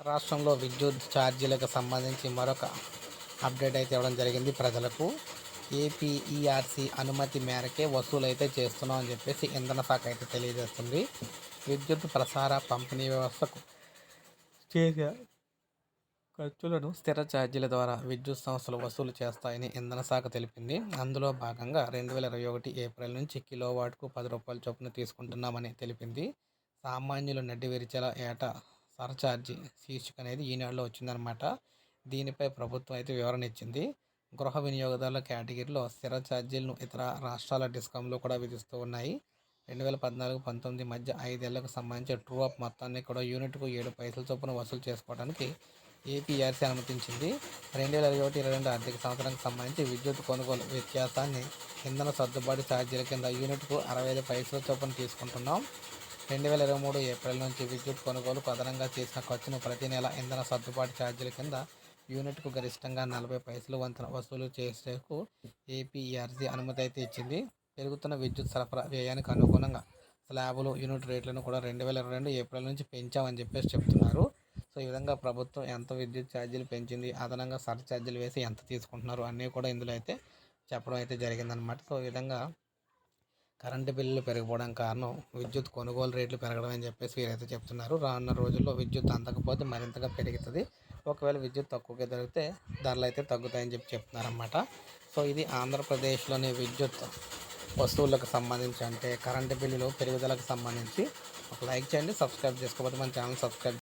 రాష్ట్రంలో విద్యుత్ ఛార్జీలకు సంబంధించి మరొక అప్డేట్ అయితే ఇవ్వడం జరిగింది. ప్రజలకు ఏపీఈఆర్సీ అనుమతి మేరకే వసూలు అయితే చేస్తున్నాం అని చెప్పేసి ఇంధన శాఖ అయితే తెలియజేస్తుంది. విద్యుత్ ప్రసార పంపిణీ వ్యవస్థకు చేసే ఖర్చులను స్థిర ఛార్జీల ద్వారా విద్యుత్ సంస్థలు వసూలు చేస్తాయని ఇంధన శాఖ తెలిపింది. అందులో భాగంగా రెండు వేల ఇరవై ఒకటి ఏప్రిల్ నుంచి కిలోవాట్కు పది రూపాయల చొప్పున తీసుకుంటున్నామని తెలిపింది. సామాన్యులు నడ్డి విరిచేలా ఏటా సర్ఛార్జీ శీర్షిక అనేది ఈనాడులో వచ్చిందనమాట దీనిపై ప్రభుత్వం అయితే వివరణ ఇచ్చింది. గృహ వినియోగదారుల కేటగిరీలో స్థిర ఛార్జీలను ఇతర రాష్ట్రాల డిస్కౌంట్లు కూడా విధిస్తూ ఉన్నాయి. రెండు వేల పద్నాలుగు పంతొమ్మిది మధ్య ఐదేళ్ళకు సంబంధించిన ట్రూ అప్ మొత్తాన్ని కూడా యూనిట్కు ఏడు పైసల చొప్పున వసూలు చేసుకోవడానికి ఏపీఆర్సీ అనుమతించింది. రెండు వేల ఇరవై ఒకటి ఇరవై రెండు ఆర్థిక సంవత్సరానికి సంబంధించి విద్యుత్ కొనుగోలు వ్యత్యాసాన్ని ఇంధన సర్దుబాటు ఛార్జీల కింద యూనిట్కు అరవై ఐదు పైసల చొప్పున తీసుకుంటున్నాం. రెండు వేల ఇరవై మూడు ఏప్రిల్ నుంచి విద్యుత్ కొనుగోలుకు అదనంగా చేసిన ఖర్చును ప్రతి నెల ఇంధన సర్దుబాటు ఛార్జీల కింద యూనిట్కు గరిష్టంగా నలభై పైసలు వంతున వసూలు చేసేందుకు ఏపీఆర్సీ అనుమతి అయితే ఇచ్చింది. పెరుగుతున్న విద్యుత్ సరఫరా వ్యయానికి అనుగుణంగా స్లాబులు యూనిట్ రేట్లను కూడా రెండు వేల ఇరవై రెండు ఏప్రిల్ నుంచి పెంచామని చెప్పేసి చెప్తున్నారు. సో ఈ విధంగా ప్రభుత్వం ఎంత విద్యుత్ ఛార్జీలు పెంచింది అదనంగా సర్ ఛార్జీలు వేసి ఎంత తీసుకుంటున్నారు అన్నీ కూడా ఇందులో అయితే చెప్పడం అయితే జరిగిందనమాట సో ఈ విధంగా కరెంటు బిల్లులు పెరిగిపోవడం కారణం విద్యుత్ కొనుగోలు రేట్లు పెరగడం అని చెప్పేసి వీరైతే చెప్తున్నారు. రానున్న రోజుల్లో విద్యుత్ అందకపోతే మరింతగా పెరుగుతుంది. ఒకవేళ విద్యుత్ తక్కువగా దొరికితే ధరలు అయితే తగ్గుతాయని చెప్పి చెప్తున్నారన్నమాట. సో ఇది ఆంధ్రప్రదేశ్లోని విద్యుత్ వస్తువులకు సంబంధించి అంటే కరెంటు బిల్లులు పెరుగుదలకు సంబంధించి. ఒక లైక్ చేయండి సబ్స్క్రైబ్ చేసుకోకపోతే మన ఛానల్ సబ్స్క్రైబ్